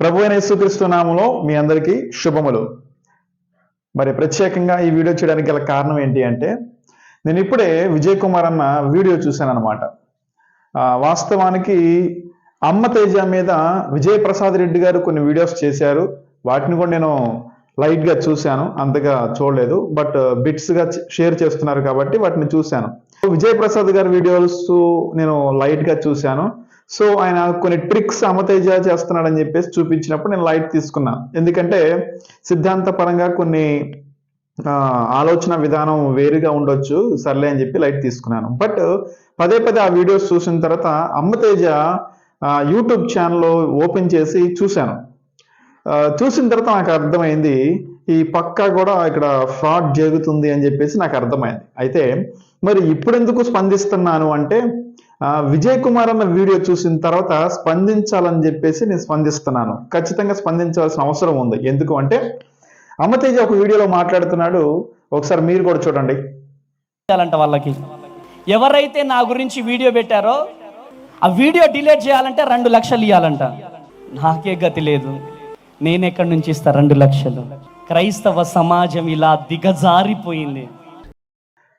ప్రభు అయిన యేసుక్రీస్తు నామంలో మీ అందరికీ శుభములు. మరి ప్రత్యేకంగా ఈ వీడియో చేయడానికి గల కారణం ఏంటి అంటే నేను ఇప్పుడే విజయ్ కుమార్ అన్న వీడియో చూశాను అనమాట వాస్తవానికి అమ్మ తేజ మీద విజయ్ ప్రసాద్ రెడ్డి గారు కొన్ని వీడియోస్ చేశారు. వాటిని కూడా నేను లైట్గా చూశాను అంతగా చూడలేదు. బట్ బిట్స్గా షేర్ చేస్తున్నారు కాబట్టి వాటిని చూశాను. విజయ్ ప్రసాద్ గారి వీడియోస్ నేను లైట్గా చూశాను. సో ఆయన కొన్ని ట్రిక్స్ అమతేజ చేస్తున్నాడని చెప్పేసి చూపించినప్పుడు నేను లైట్ తీసుకున్నా. ఎందుకంటే సిద్ధాంత పరంగా కొన్ని ఆలోచన విధానం వేరుగా ఉండొచ్చు సర్లే అని చెప్పి లైట్ తీసుకున్నాను. బట్ పదే పదే ఆ వీడియోస్ చూసిన తర్వాత అమ్మతేజ యూట్యూబ్ ఛానల్ ఓపెన్ చేసి చూశాను. చూసిన తర్వాత నాకు అర్థమైంది ఈ పక్కా కూడా ఇక్కడ ఫ్రాడ్ జరుగుతుంది అని చెప్పేసి నాకు అర్థమైంది. అయితే మరి ఇప్పుడు ఎందుకు స్పందిస్తున్నాను అంటే విజయ్ కుమార్ అన్న వీడియో చూసిన తర్వాత స్పందించాలని చెప్పేసి నేను స్పందిస్తున్నాను. ఖచ్చితంగా స్పందించాల్సిన అవసరం ఉంది. ఎందుకు అంటే అమ్మతేజ ఒక వీడియోలో మాట్లాడుతున్నాడు. ఒకసారి మీరు కూడా చూడండి. చేయాలంట వాళ్ళకి. ఎవరైతే నా గురించి వీడియో పెట్టారో ఆ వీడియో డిలీట్ చేయాలంటే రెండు లక్షలు ఇవ్వాలంట నాకే గతి లేదు. నేను ఎక్కడి నుంచి ఇస్తా రెండు లక్షలు? క్రైస్తవ సమాజం ఇలా దిగజారిపోయింది.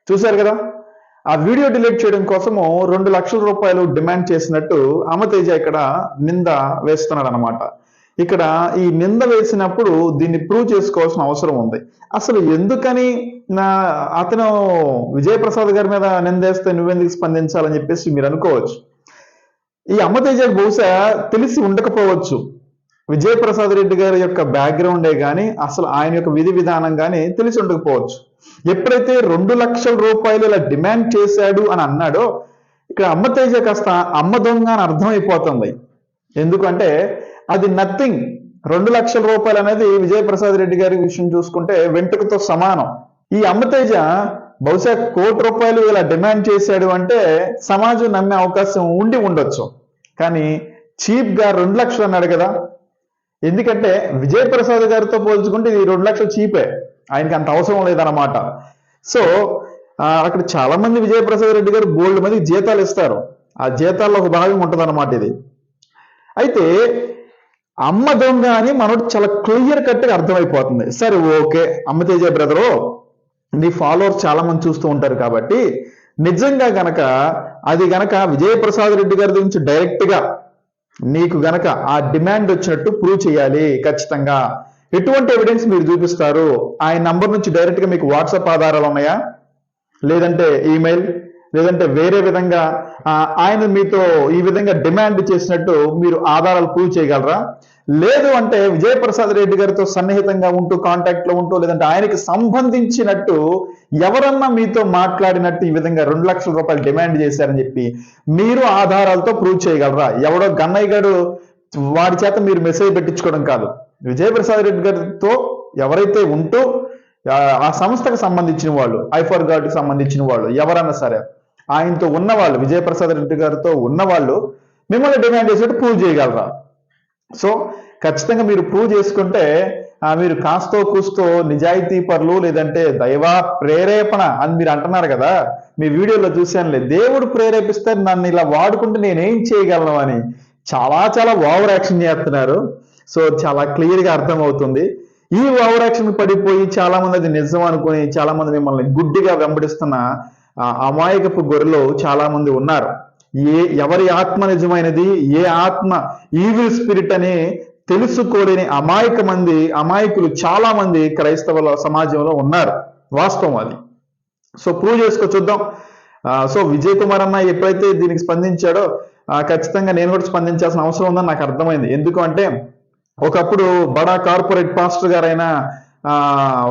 చూశారు కదా? ఆ వీడియో డిలీట్ చేయడం కోసము రెండు లక్షల రూపాయలు డిమాండ్ చేసినట్టు అమతేజ ఇక్కడ నింద వేస్తున్నాడు అనమాట ఇక్కడ ఈ నింద వేసినప్పుడు దీన్ని ప్రూవ్ చేసుకోవాల్సిన అవసరం ఉంది. అసలు ఎందుకని నా అతను విజయప్రసాద్ గారి మీద నిందేస్తే నువ్వెందుకు స్పందించాలని చెప్పేసి మీరు అనుకోవచ్చు. ఈ అమ్మతేజ బహుశా తెలిసి ఉండకపోవచ్చు. విజయప్రసాద్ రెడ్డి గారి యొక్క బ్యాక్గ్రౌండే కానీ అసలు ఆయన యొక్క విధి విధానం కానీ తెలిసి ఉండకపోవచ్చు. ఎప్పుడైతే రెండు లక్షల రూపాయలు ఇలా డిమాండ్ చేశాడు అని అన్నాడో ఇక్కడ అమ్మతేజ కాస్త అమ్మ దొంగ అని అర్థమైపోతుంది. ఎందుకంటే అది నథింగ్ రెండు లక్షల రూపాయలు అనేది విజయప్రసాద్ రెడ్డి గారి విషయం చూసుకుంటే వెంట్రుకతో సమానం. ఈ అమ్మతేజ బహుశా కోటి రూపాయలు ఇలా డిమాండ్ చేశాడు అంటే సమాజం నమ్మే అవకాశం ఉండి ఉండొచ్చు. కానీ చీప్గా రెండు లక్షలు అన్నాడు కదా. ఎందుకంటే విజయప్రసాద్ గారితో పోల్చుకుంటే ఇది రెండు లక్షలు చీపే. ఆయనకి అంత అవసరం లేదన్నమాట. సో అక్కడ చాలా మంది విజయప్రసాద్ రెడ్డి గారు బోల్డ్ మంది జీతాలు ఇస్తారు. ఆ జీతాల్లో ఒక భాగం ఉంటదన్నమాట ఇది. అయితే అమ్మ దొంగ అని మనకు చాలా క్లియర్ కట్గా అర్థమైపోతుంది. సరే ఓకే అమ్మ తేజ బ్రదరు నీ ఫాలోవర్స్ చాలా మంది చూస్తూ ఉంటారు కాబట్టి నిజంగా గనక అది గనక విజయప్రసాద్ రెడ్డి గారి గురించి డైరెక్ట్గా నీకు గనక ఆ డిమాండ్ వచ్చినట్టు ప్రూవ్ చేయాలి ఖచ్చితంగా. ఎటువంటి ఎవిడెన్స్ మీరు చూపిస్తారు? ఆయన నంబర్ నుంచి డైరెక్ట్గా మీకు వాట్సాప్ ఆధారాలు ఉన్నాయా? లేదంటే ఈమెయిల్ లేదంటే వేరే విధంగా ఆయన మీతో ఈ విధంగా డిమాండ్ చేసినట్టు మీరు ఆధారాలు ప్రూవ్ చేయగలరా? లేదు అంటే విజయప్రసాద్ రెడ్డి గారితో సన్నిహితంగా ఉంటూ కాంటాక్ట్లో ఉంటూ లేదంటే ఆయనకి సంబంధించినట్టు ఎవరన్నా మీతో మాట్లాడినట్టు ఈ విధంగా రెండు లక్షల రూపాయలు డిమాండ్ చేశారని చెప్పి మీరు ఆధారాలతో ప్రూవ్ చేయగలరా? ఎవడో గన్నయ్య గారు వాడి చేత మీరు మెసేజ్ పెట్టించుకోవడం కాదు. విజయప్రసాద్ రెడ్డి గారితో ఎవరైతే ఉంటూ ఆ ఆ సంస్థకు సంబంధించిన వాళ్ళు ఐఫర్ గార్డ్కి సంబంధించిన వాళ్ళు ఎవరన్నా సరే ఆయనతో ఉన్నవాళ్ళు విజయప్రసాద్ రెడ్డి గారితో ఉన్నవాళ్ళు మిమ్మల్ని డిమాండ్ చేసేట్టు ప్రూవ్ చేయగలరా? సో ఖచ్చితంగా మీరు ప్రూవ్ చేసుకుంటే మీరు కాస్తో కూస్తో నిజాయితీ పరులు లేదంటే దైవ ప్రేరేపణ అని మీరు అంటున్నారు కదా మీ వీడియోలో చూశానులే దేవుడు ప్రేరేపిస్తే నన్ను ఇలా వాడుకుంటే నేనేం చేయగలను అని చాలా చాలా ఓవర్ యాక్షన్ చేస్తున్నారు. సో చాలా క్లియర్గా అర్థమవుతుంది. ఈ ఓవర్ యాక్షన్ పడిపోయి చాలా మంది అది నిజం అనుకుని చాలా మంది మిమ్మల్ని గుడ్డిగా వెంబడిస్తున్న ఆ అమాయకపు గొర్రెలు చాలా మంది ఉన్నారు. ఏ ఎవరి ఆత్మ నిజమైనది? ఏ ఆత్మ ఈవిల్ స్పిరిట్ అని తెలుసుకోలేని అమాయక మంది అమాయకులు చాలా మంది క్రైస్తవ సమాజంలో ఉన్నారు వాస్తవం అది. సో ప్రూవ్ చేసుకో చూద్దాం. సో విజయ్ కుమార్ అన్న ఎప్పుడైతే దీనికి స్పందించాడో ఖచ్చితంగా నేను కూడా స్పందించాల్సిన అవసరం ఉందని నాకు అర్థమైంది. ఎందుకు అంటే ఒకప్పుడు బడా కార్పొరేట్ పాస్టర్ గారైన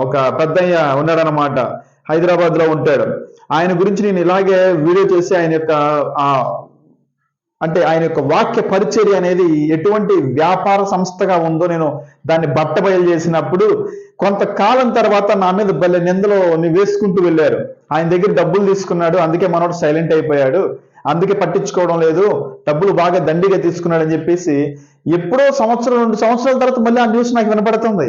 ఒక పెద్దయ్య ఉన్నాడనమాట హైదరాబాద్లో ఉంటాడు. ఆయన గురించి నేను ఇలాగే వీడియో చేసి ఆయన యొక్క ఆ అంటే ఆయన యొక్క వాక్య పరిచర్య అనేది ఎటువంటి వ్యాపార సంస్థగా ఉందో నేను దాన్ని బట్టబయలు చేసినప్పుడు కొంతకాలం తర్వాత నా మీద భలే నిందలో వేసుకుంటూ వెళ్ళారు. ఆయన దగ్గర డబ్బులు తీసుకున్నాడు. అందుకే మనోడు సైలెంట్ అయిపోయాడు. అందుకే పట్టించుకోవడం లేదు. డబ్బులు బాగా దండిగా తీసుకున్నాడని చెప్పేసి ఎప్పుడో సంవత్సరం రెండు సంవత్సరాల తర్వాత మళ్ళీ ఆ న్యూస్ నాకు వినపడుతుంది.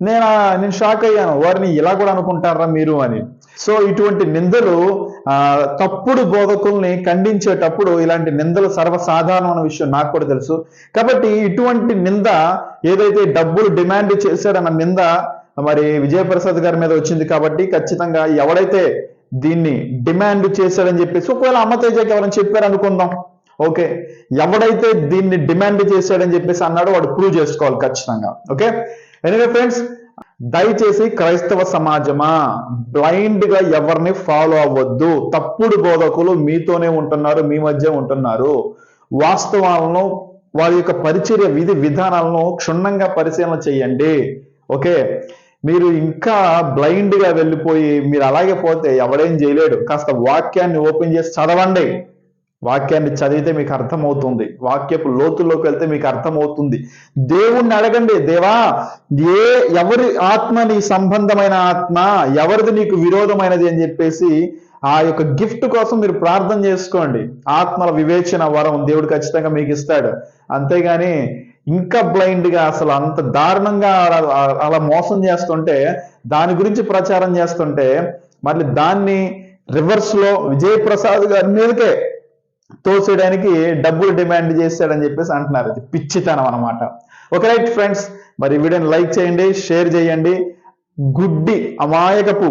నేను? నేను షాక్ అయ్యాను. వారిని ఇలా కూడా అనుకుంటారా మీరు అని. సో ఇటువంటి నిందలు ఆ, తప్పుడు బోధకుల్ని ఖండించేటప్పుడు ఇలాంటి నిందలు సర్వసాధారణమైన విషయం నాకు కూడా తెలుసు. కాబట్టి ఇటువంటి నింద ఏదైతే డబ్బులు డిమాండ్ చేశాడన్న నింద మరి విజయప్రసాద్ గారి మీద వచ్చింది కాబట్టి ఖచ్చితంగా ఎవడైతే దీన్ని డిమాండ్ చేశాడని చెప్పేసి ఒకవేళ అమ్మతేజకి ఎవరైనా చెప్పారు అనుకుందాం. ఓకే. ఎవడైతే దీన్ని డిమాండ్ చేశాడని చెప్పేసి అన్నాడో వాడు ప్రూవ్ చేసుకోవాలి ఖచ్చితంగా. ఓకే. ఎనివే ఫ్రెండ్స్ దయచేసి క్రైస్తవ సమాజమా? బ్లైండ్గా ఎవరిని ఫాలో అవ్వద్దు. తప్పుడు బోధకులు మీతోనే ఉంటున్నారు మీ మధ్య ఉంటున్నారు. వాస్తవాలను వారి యొక్క పరిచర్య విధి విధానాలను క్షుణ్ణంగా పరిశీలన చేయండి. ఓకే? మీరు ఇంకా బ్లైండ్గా వెళ్ళిపోయి మీరు అలాగే పోతే ఎవడేం చేయలేడు. కాస్త వాక్యాన్ని ఓపెన్ చేసి చదవండి. వాక్యాన్ని చదివితే మీకు అర్థమవుతుంది. వాక్యపు లోతుల్లోకి వెళ్తే మీకు అర్థమవుతుంది. దేవుణ్ణి అడగండి దేవా ఏ ఎవరి ఆత్మ నీ సంబంధమైన ఆత్మ? ఎవరిది నీకు విరోధమైనది? అని చెప్పేసి ఆ యొక్క గిఫ్ట్ కోసం మీరు ప్రార్థన చేసుకోండి. ఆత్మల వివేచన వరం దేవుడు ఖచ్చితంగా మీకు ఇస్తాడు. అంతేగాని ఇంకా బ్లైండ్గా అసలు అంత దారుణంగా అలా- అలా మోసం చేస్తుంటే దాని గురించి ప్రచారం చేస్తుంటే మళ్ళీ దాన్ని రివర్స్లో విజయప్రసాద్ గారి మీదకే తోసేయడానికి డబ్బులు డిమాండ్ చేశాడని చెప్పేసి అంటున్నారు. ఇది పిచ్చితనం అనమాట ఓకే రైట్ ఫ్రెండ్స్ మరి వీడియోని లైక్ చేయండి షేర్ చేయండి. గుడ్డి అమాయకపు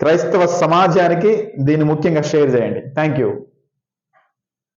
క్రైస్తవ సమాజానికి దీన్ని ముఖ్యంగా షేర్ చేయండి. Thank you.